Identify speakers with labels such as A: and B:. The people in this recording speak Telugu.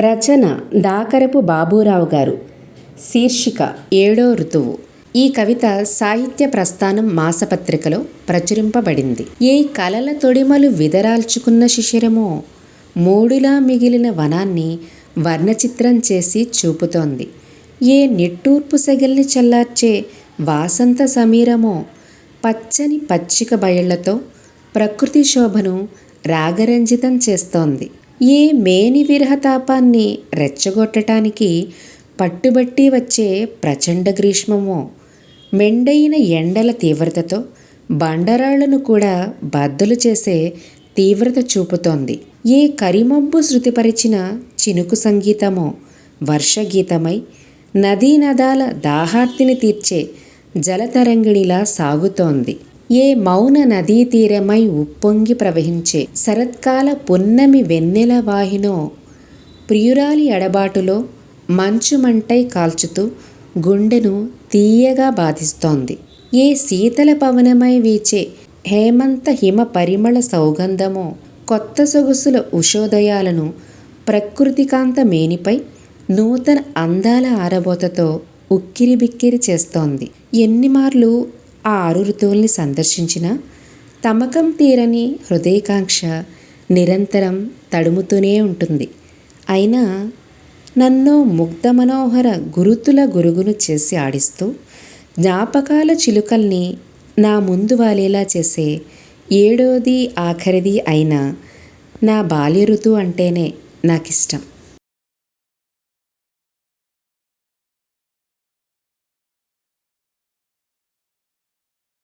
A: రచన దాకరపు బాబూరావు గారు. శీర్షిక ఏడో ఋతువు. ఈ కవిత సాహిత్య ప్రస్థానం మాసపత్రికలో ప్రచురింపబడింది. ఏ కలల తొడిమలు విదరాల్చుకున్న శిశిరమో మూడులా మిగిలిన వనాన్ని వర్ణచిత్రం చేసి చూపుతోంది. ఏ నిట్టూర్పు సెగల్ని చల్లార్చే వాసంత సమీరమో పచ్చని పచ్చిక బయళ్ళతో ప్రకృతి శోభను రాగరంజితం చేస్తోంది. ఏ మేని విరహతాపాన్ని రెచ్చగొట్టటానికి పట్టుబట్టి వచ్చే ప్రచండ గ్రీష్మమో మెండైన ఎండల తీవ్రతతో బండరాళ్ళను కూడా బద్దలు చేసే తీవ్రత చూపుతోంది. ఏ కరిమబ్బు శృతిపరిచిన చినుకు సంగీతమో వర్షగీతమై నదీనదాల దాహార్తిని తీర్చే జలతరంగిణిలా సాగుతోంది. ఏ మౌన నదీ తీరమై ఉప్పొంగి ప్రవహించే శరత్కాల పున్నమి వెన్నెల వాహినో ప్రియురాలి ఎడబాటులో మంచుమంటై కాల్చుతూ గుండెను తీయగా బాధిస్తోంది. ఏ శీతల పవనమై వీచే హేమంత హిమ పరిమళ సౌగంధమో కొత్త సొగసుల ఉషోదయాలను ప్రకృతికాంత మేనిపై నూతన అందాల ఆరబోతతో ఉక్కిరిబిక్కిరి చేస్తోంది. ఎన్నిమార్లు ఆ ఆరు ఋతువుల్ని సందర్శించిన తమకం తీరని హృదయకాంక్ష నిరంతరం తడుముతూనే ఉంటుంది. అయినా నన్ను ముగ్ధ మనోహర గురుతుల గురుగును చేసి ఆడిస్తూ జ్ఞాపకాల చిలుకల్ని నా ముందు వాలేలా చేసే ఏడోది ఆఖరిది అయిన నా బాల్య ఋతువు అంటేనే నాకిష్టం.